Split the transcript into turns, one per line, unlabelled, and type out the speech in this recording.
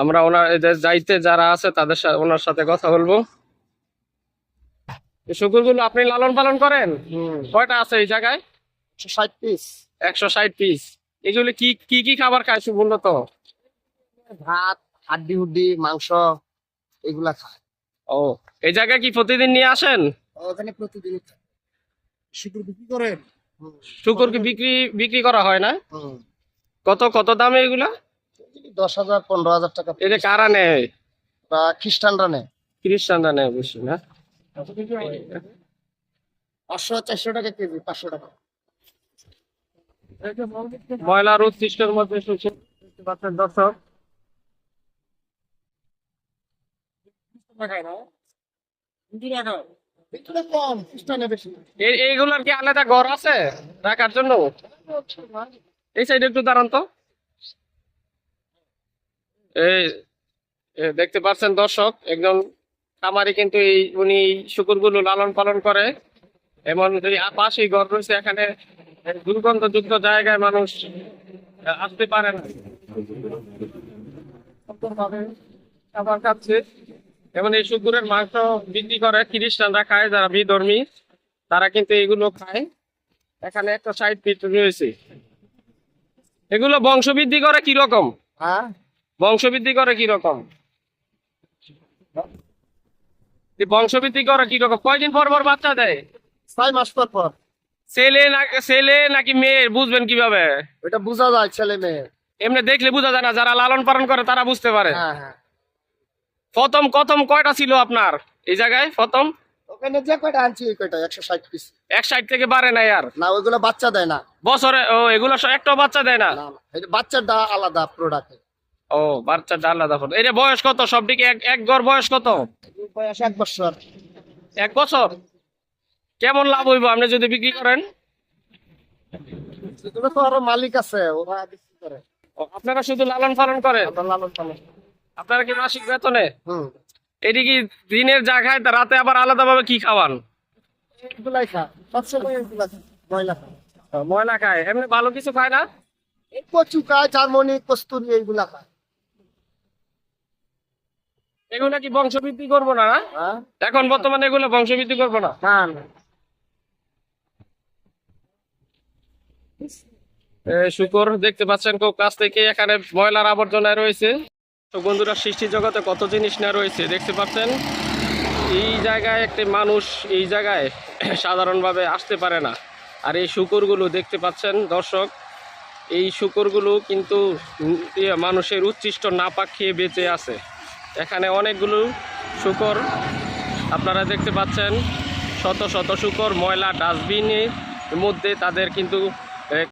আমরা ওনার যাইতে যারা আছে তাদের সাথে ওনার সাথে কথা বলব। শুকুরগুলো আপনি লালন পালন করেন? কয়টা আছে এই জায়গায়?
ষাট পিস।
একশো ষাট পিস। এগুলো কি কি কি খাবার খায় মূলত
ভাত হাড্ডি হুড্ডি মাংস এগুলা খায়।
ও এই জায়গায় কি প্রতিদিন নিয়ে আসেন?
ওখানে প্রতিদিন শুকুর বিক্রি করেন?
শুকুর কি বিক্রি বিক্রি করা হয় না? কত কত দামে এগুলা?
দশ হাজার পনেরো হাজার টাকা
এটা কারা নেয়?
বা খ্রিস্টানরা নেয়।
খ্রিস্টানরা নেয় না?
পাঁচশো চারশো টাকা কেজি পাঁচশো টাকা।
ময়লার উৎকৃষ্টের মধ্যে শুনছেন দর্শক।
এখানে কম খ্রিস্টানে বেশি।
এই- এইগুলার কি আলাদা ঘর আছে রাখার জন্য? এই সাইডে একটু দাঁড়ান তো। এই দেখতে পাচ্ছেন দর্শক একজন খামারি কিন্তু এই উনি শুকুরগুলো লালন পালন করে। এমন যদি পাশেই ঘর রয়েছে এখানে দুর্গন্ধযুক্ত জায়গায় মানুষ আসতে পারে না। খাবার খাচ্ছে। এবং এই শুকুরের মাংস বিক্রি করে খ্রিস্টানরা খায়, যারা বিধর্মী, তারা কিন্তু এগুলো খায়। এখানে একটা সাইড পিট রয়েছে। এগুলো বংশবৃদ্ধি করে কীরকম?
হ্যাঁ।
বংশবৃদ্ধি করে কি রকম? বংশবৃদ্ধি করে কি রকম? কয়দিন পর পর বাচ্চা দেয়?
ছয় মাস পর পর।
ছেলে না ছেলে নাকি মেয়ে বুঝবেন কীভাবে?
ওইটা বোঝা যায় ছেলে মেয়ে।
এমনি দেখলে বোঝা যায় না যারা লালন পালন করে তারা বুঝতে পারে।
হ্যাঁ হ্যাঁ।
প্রথম প্রথম কয়টা ছিল আপনার? এই জায়গায় প্রথম?
ওখানে যে কয়টা আনছি ওই কয়টা একশো ষাট পিস
এক সাইড থেকে বাড়ে নাই আর?
না ওইগুলো বাচ্চা দেয় না।
বছরে ও এগুলো সব একটাও বাচ্চা দেয় না?
না না এটা বাচ্চাটা আলাদা প্রোডাক্ট
ও বাচ্চা আলাদা ফটো এটা বয়স কত এক এক গড় বয়স কত?
বয়স এক বছর।
এক বছর? কেমন লাভ হইব আপনি যদি বিক্রি করেন?
তো আরও মালিক আছে ওরা বিক্রি করে।
আপনারা শুধু লালন পালন করেন?
লালন পালন
আপনারা কি মাসিক বেতনে?
হুম।
এটি কি দিনের যা খায় তা রাতে আবার আলাদা ভাবে কি খাওয়ান?
ময়লা
খায়। এমনি ভালো কিছু খায় না?
কচু খায় জার্মনি কস্তুরি এইগুলা খায়।
এগুলো কি বংশবৃদ্ধি করব না না?
হ্যাঁ?
এখন বর্তমানে এগুলো বংশবৃদ্ধি করব না।
না না।
শুকর দেখতে পাচ্ছেন খুব কাছ থেকে এখানে ময়লার আবর্জনায় রয়েছে। তো বন্ধুরা সৃষ্টি জগতে কত জিনিস না রয়েছে দেখতে পাচ্ছেন? এই জায়গায় একটি মানুষ এই জায়গায় সাধারণভাবে আসতে পারে না। আর এই শুকরগুলো দেখতে পাচ্ছেন দর্শক? এই শুকরগুলো কিন্তু ইয়ে, মানুষের উচ্ছিষ্ট নাপাক খেয়ে বেঁচে আছে। এখানে অনেকগুলো শুকর আপনারা দেখতে পাচ্ছেন। শত শত শুকর ময়লা ডাস্টবিনের মধ্যে তাদের কিন্তু